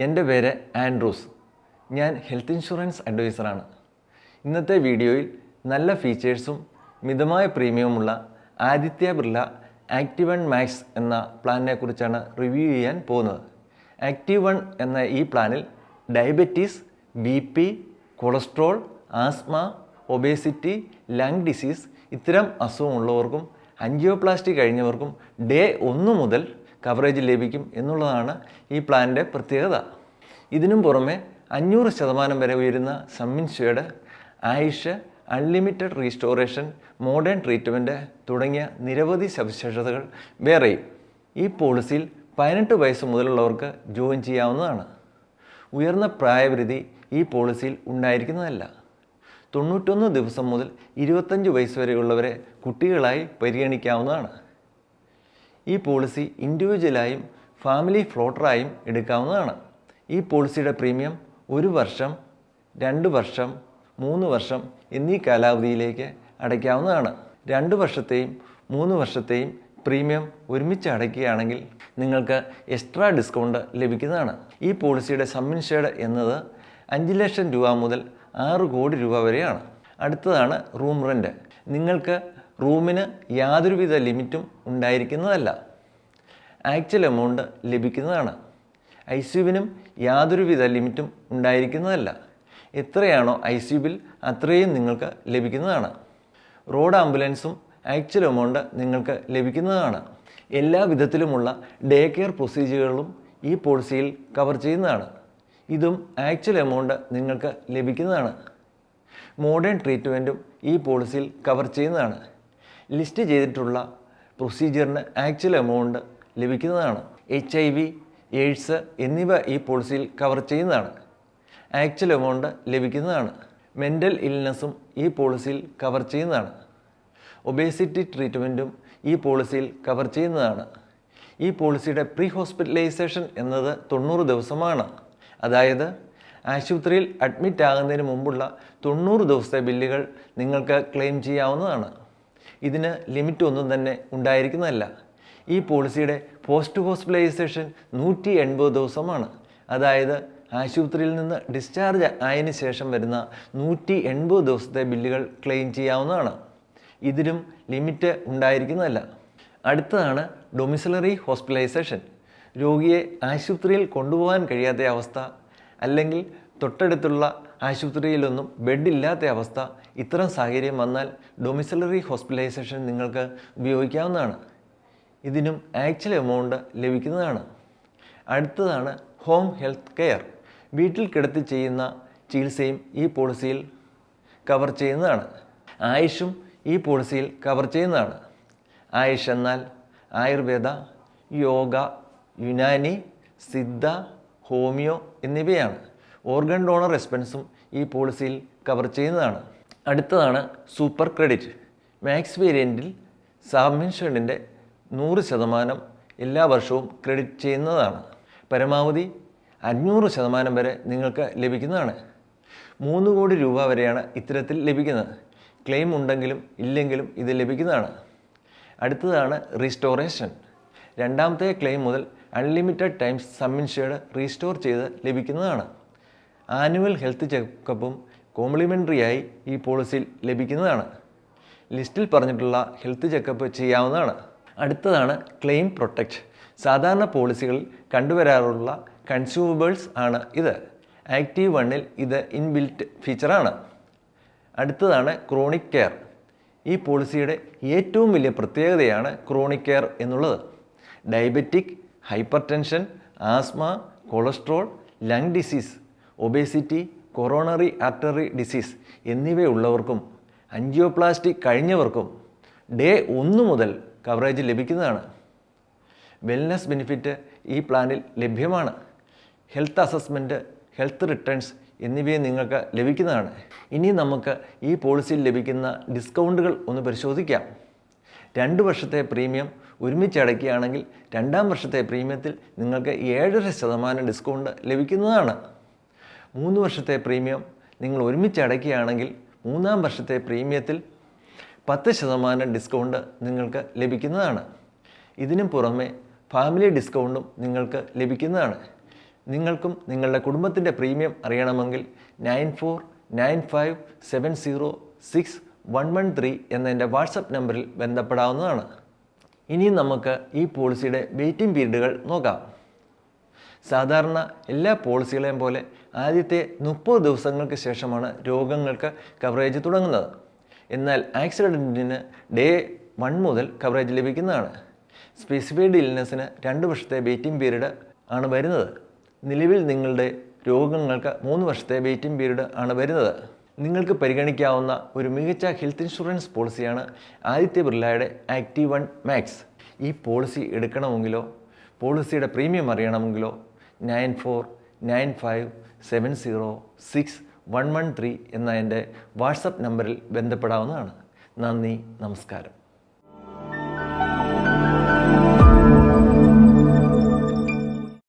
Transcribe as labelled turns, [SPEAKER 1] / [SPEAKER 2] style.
[SPEAKER 1] എന്റെ പേര് ആൻഡ്രൂസ്. ഞാൻ ഹെൽത്ത് ഇൻഷുറൻസ് അഡ്വൈസറാണ്. ഇന്നത്തെ വീഡിയോയിൽ നല്ല ഫീച്ചേഴ്സും മിതമായ പ്രീമിയമുള്ള Aditya Birla Activ One Max എന്ന പ്ലാനിനെ കുറിച്ചാണ് റിവ്യൂ ചെയ്യാൻ പോകുന്നത്. ആക്റ്റീവ് വൺ എന്ന ഈ പ്ലാനിൽ diabetes B P cholesterol asthma obesity lung disease ഇത്തരം അസുഖമുള്ളവർക്കും അഞ്ചിയോപ്ലാസ്റ്റി കഴിഞ്ഞവർക്കും ഡേ ഒന്ന് മുതൽ കവറേജ് ലഭിക്കും എന്നുള്ളതാണ് ഈ പ്ലാനിന്റെ പ്രത്യേകത. ഇതിനും പുറമെ അഞ്ഞൂറ് ശതമാനം വരെ ഉയരുന്ന സമ്മിൻഷയുടെ Ayush unlimited restoration modern treatment തുടങ്ങിയ നിരവധി സവിശേഷതകൾ വേറെയും ഈ പോളിസിയിൽ പതിനെട്ട് വയസ്സ് മുതലുള്ളവർക്ക് ജോയിൻ ചെയ്യാവുന്നതാണ്. ഉയർന്ന പ്രായപരിധി ഈ പോളിസിയിൽ ഉണ്ടായിരിക്കുന്നതല്ല. തൊണ്ണൂറ്റൊന്ന് ദിവസം മുതൽ ഇരുപത്തഞ്ച് വയസ്സ് വരെയുള്ളവരെ കുട്ടികളായി പരിഗണിക്കാവുന്നതാണ്. ഈ പോളിസി ഇൻഡിവിജ്വലായും ഫാമിലി ഫ്ലോട്ടറായും എടുക്കാവുന്നതാണ്. ഈ പോളിസിയുടെ പ്രീമിയം ഒരു വർഷം രണ്ട് വർഷം മൂന്ന് വർഷം എന്നീ കാലാവധിയിലേക്ക് അടയ്ക്കാവുന്നതാണ്. രണ്ട് വർഷത്തെയും മൂന്ന് വർഷത്തെയും പ്രീമിയം ഒരുമിച്ച് അടയ്ക്കുകയാണെങ്കിൽ നിങ്ങൾക്ക് എക്സ്ട്രാ ഡിസ്കൗണ്ട് ലഭിക്കുന്നതാണ്. ഈ പോളിസിയുടെ സമ്മിൻഷേഡ് എന്നത് അഞ്ച് ലക്ഷം രൂപ മുതൽ ആറ് കോടി രൂപ വരെയാണ്. അടുത്തതാണ് റൂം റെന്റ് നിങ്ങൾക്ക് റൂമിന് യാതൊരുവിധ ലിമിറ്റും ഉണ്ടായിരിക്കുന്നതല്ല. ആക്ച്വൽ എമൗണ്ട് ലഭിക്കുന്നതാണ്. ഐ സി യുവിനും യാതൊരുവിധ ലിമിറ്റും ഉണ്ടായിരിക്കുന്നതല്ല. എത്രയാണോ ഐ സി യു ബിൽ അത്രയും നിങ്ങൾക്ക് ലഭിക്കുന്നതാണ്. റോഡ് ആംബുലൻസും ആക്ച്വൽ എമൗണ്ട് നിങ്ങൾക്ക് ലഭിക്കുന്നതാണ്. എല്ലാ വിധത്തിലുമുള്ള ഡേ കെയർ പ്രൊസീജിയറുകളും ഈ പോളിസിയിൽ കവർ ചെയ്യുന്നതാണ്. ഇതും ആക്ച്വൽ എമൗണ്ട് നിങ്ങൾക്ക് ലഭിക്കുന്നതാണ്. മോഡേൺ ട്രീറ്റ്മെന്റും ഈ പോളിസിയിൽ കവർ ചെയ്യുന്നതാണ്. ലിസ്റ്റ് ചെയ്തിട്ടുള്ള പ്രൊസീജിയറിന് ആക്ച്വൽ എമൗണ്ട് ലഭിക്കുന്നതാണ്. എച്ച് ഐ വി എയ്ഡ്സ് എന്നിവ ഈ പോളിസിയിൽ കവർ ചെയ്യുന്നതാണ്. ആക്ച്വൽ എമൗണ്ട് ലഭിക്കുന്നതാണ്. മെന്റൽ ഇൽനെസ്സും ഈ പോളിസിയിൽ കവർ ചെയ്യുന്നതാണ്. ഒബേസിറ്റി ട്രീറ്റ്മെന്റും ഈ പോളിസിയിൽ കവർ ചെയ്യുന്നതാണ്. ഈ പോളിസിയുടെ പ്രീ ഹോസ്പിറ്റലൈസേഷൻ എന്നത് തൊണ്ണൂറ് ദിവസമാണ്. അതായത് ആശുപത്രിയിൽ അഡ്മിറ്റ് ആകുന്നതിന് മുമ്പുള്ള തൊണ്ണൂറ് ദിവസത്തെ ബില്ലുകൾ നിങ്ങൾക്ക് ക്ലെയിം ചെയ്യാവുന്നതാണ്. ഇതിന് ലിമിറ്റ് ഒന്നും തന്നെ ഉണ്ടായിരിക്കുന്നതല്ല. ഈ പോളിസിയുടെ പോസ്റ്റ് ഹോസ്പിറ്റലൈസേഷൻ നൂറ്റി എൺപത് ദിവസമാണ്. അതായത് ആശുപത്രിയിൽ നിന്ന് ഡിസ്ചാർജ് ആയതിനു ശേഷം വരുന്ന നൂറ്റി എൺപത് ദിവസത്തെ ബില്ലുകൾ ക്ലെയിം ചെയ്യാവുന്നതാണ്. ഇതിലും ലിമിറ്റ് ഉണ്ടായിരിക്കുന്നതല്ല. അടുത്തതാണ് ഡൊമിസിലറി ഹോസ്പിറ്റലൈസേഷൻ. രോഗിയെ ആശുപത്രിയിൽ കൊണ്ടുപോകാൻ കഴിയാത്ത അവസ്ഥ അല്ലെങ്കിൽ തൊട്ടടുത്തുള്ള ആശുപത്രിയിലൊന്നും ബെഡില്ലാത്ത അവസ്ഥ ഇത്തരം സാഹചര്യം വന്നാൽ ഡൊമിസിലറി ഹോസ്പിറ്റലൈസേഷൻ നിങ്ങൾക്ക് ഉപയോഗിക്കാവുന്നതാണ്. ഇതിനും ആക്ച്വൽ എമൗണ്ട് ലഭിക്കുന്നതാണ്. അടുത്തതാണ് ഹോം ഹെൽത്ത് കെയർ വീട്ടിൽ കിടത്തി ചെയ്യുന്ന ചികിത്സയും ഈ പോളിസിയിൽ കവർ ചെയ്യുന്നതാണ്. ആയുഷും ഈ പോളിസിയിൽ കവർ ചെയ്യുന്നതാണ്. ആയുഷ് എന്നാൽ ആയുർവേദ യോഗ യുനാനി സിദ്ധ ഹോമിയോ എന്നിവയാണ്. ഓർഗൻ ഡോണർ എക്സ്പെൻസും ഈ പോളിസിയിൽ കവർ ചെയ്യുന്നതാണ്. അടുത്തതാണ് സൂപ്പർ ക്രെഡിറ്റ് മാക്സ് വേരിയന്റിൽ സബ്മിൻഷനിന്റെ നൂറ് ശതമാനം എല്ലാ വർഷവും ക്രെഡിറ്റ് ചെയ്യുന്നതാണ്. പരമാവധി അഞ്ഞൂറ് ശതമാനം വരെ നിങ്ങൾക്ക് ലഭിക്കുന്നതാണ്. മൂന്ന് കോടി രൂപ വരെയാണ് ഇത്തരത്തിൽ ലഭിക്കുന്നത്. ക്ലെയിം ഉണ്ടെങ്കിലും ഇല്ലെങ്കിലും ഇത് ലഭിക്കുന്നതാണ്. അടുത്തതാണ് റീസ്റ്റോറേഷൻ രണ്ടാമത്തെ ക്ലെയിം മുതൽ അൺലിമിറ്റഡ് ടൈംസ് സമ്മിൻഷേഡ് റീസ്റ്റോർ ചെയ്ത് ലഭിക്കുന്നതാണ്. ആനുവൽ ഹെൽത്ത് ചെക്കപ്പും കോംപ്ലിമെന്ററിയായി ഈ പോളിസിയിൽ ലഭിക്കുന്നതാണ്. ലിസ്റ്റിൽ പറഞ്ഞിട്ടുള്ള ഹെൽത്ത് ചെക്കപ്പ് ചെയ്യാവുന്നതാണ്. അടുത്തതാണ് ക്ലെയിം പ്രൊട്ടക്റ്റ് സാധാരണ പോളിസികളിൽ കണ്ടുവരാറുള്ള കൺസ്യൂമബിൾസ് ആണ് ഇത്. ആക്റ്റീവ് വണ്ണിൽ ഇത് ഇൻബിൽറ്റ് ഫീച്ചറാണ് അടുത്തതാണ് ക്രോണിക് കെയർ ഈ പോളിസിയുടെ ഏറ്റവും വലിയ പ്രത്യേകതയാണ് ക്രോണിക് കെയർ എന്നുള്ളത്. Diabetic hypertension asthma cholesterol lung disease obesity coronary artery disease എന്നിവയുള്ളവർക്കും angioplasty കഴിഞ്ഞവർക്കും ഡേ ഒന്ന് മുതൽ കവറേജ് ലഭിക്കുന്നതാണ്. വെൽനസ് ബെനിഫിറ്റ് ഈ പ്ലാനിൽ ലഭ്യമാണ്. ഹെൽത്ത് അസസ്മെന്റ് ഹെൽത്ത് റിട്ടേൺസ് എന്നിവയും നിങ്ങൾക്ക് ലഭിക്കുന്നതാണ്. ഇനി നമുക്ക് ഈ പോളിസിയിൽ ലഭിക്കുന്ന ഡിസ്കൗണ്ടുകൾ ഒന്ന് പരിശോധിക്കാം. രണ്ട് വർഷത്തെ പ്രീമിയം ഒരുമിച്ച് അടയ്ക്കുകയാണെങ്കിൽ രണ്ടാം വർഷത്തെ പ്രീമിയത്തിൽ നിങ്ങൾക്ക് ഏഴര ശതമാനം ഡിസ്കൗണ്ട് ലഭിക്കുന്നതാണ്. മൂന്ന് വർഷത്തെ പ്രീമിയം നിങ്ങൾ ഒരുമിച്ച് അടയ്ക്കുകയാണെങ്കിൽ മൂന്നാം വർഷത്തെ പ്രീമിയത്തിൽ പത്ത് ശതമാനം ഡിസ്കൗണ്ട് നിങ്ങൾക്ക് ലഭിക്കുന്നതാണ്. ഇതിനും പുറമെ ഫാമിലി ഡിസ്കൗണ്ടും നിങ്ങൾക്ക് ലഭിക്കുന്നതാണ്. നിങ്ങൾക്കും നിങ്ങളുടെ കുടുംബത്തിന്റെ പ്രീമിയം അറിയണമെങ്കിൽ nine four nine five seven zero six one one three എന്ന എന്റെ വാട്സപ്പ് നമ്പറിൽ ബന്ധപ്പെടാവുന്നതാണ്. ഇനി നമുക്ക് ഈ പോളിസിയുടെ വെയിറ്റിംഗ് പീരീഡുകൾ നോക്കാം. സാധാരണ എല്ലാ പോളിസികളെയും പോലെ ആദ്യത്തെ മുപ്പത് ദിവസങ്ങൾക്ക് ശേഷമാണ് രോഗങ്ങൾക്ക് കവറേജ് തുടങ്ങുന്നത്. എന്നാൽ ആക്സിഡന്റിന് ഡേ വൺ മുതൽ കവറേജ് ലഭിക്കുന്നതാണ്. സ്പെസിഫൈഡ് ഇൽനെസ്സിന് രണ്ട് വർഷത്തെ വെയിറ്റിംഗ് പീരീഡ് ആണ് വരുന്നത്. നിലവിൽ നിങ്ങളുടെ രോഗങ്ങൾക്ക് മൂന്ന് വർഷത്തെ വെയിറ്റിംഗ് പീരീഡ് ആണ് വരുന്നത്. നിങ്ങൾക്ക് പരിഗണിക്കാവുന്ന ഒരു മികച്ച ഹെൽത്ത് ഇൻഷുറൻസ് പോളിസിയാണ് ആദിത്യ ബിർളയുടെ ആക്റ്റീവ് വൺ മാക്സ്. ഈ പോളിസി എടുക്കണമെങ്കിലോ പോളിസിയുടെ premium അറിയണമെങ്കിലോ nine four nine five seven zero six one one three എന്ന എന്റെ വാട്സപ്പ് നമ്പറിൽ ബന്ധപ്പെടാവുന്നതാണ്. നന്ദി നമസ്കാരം.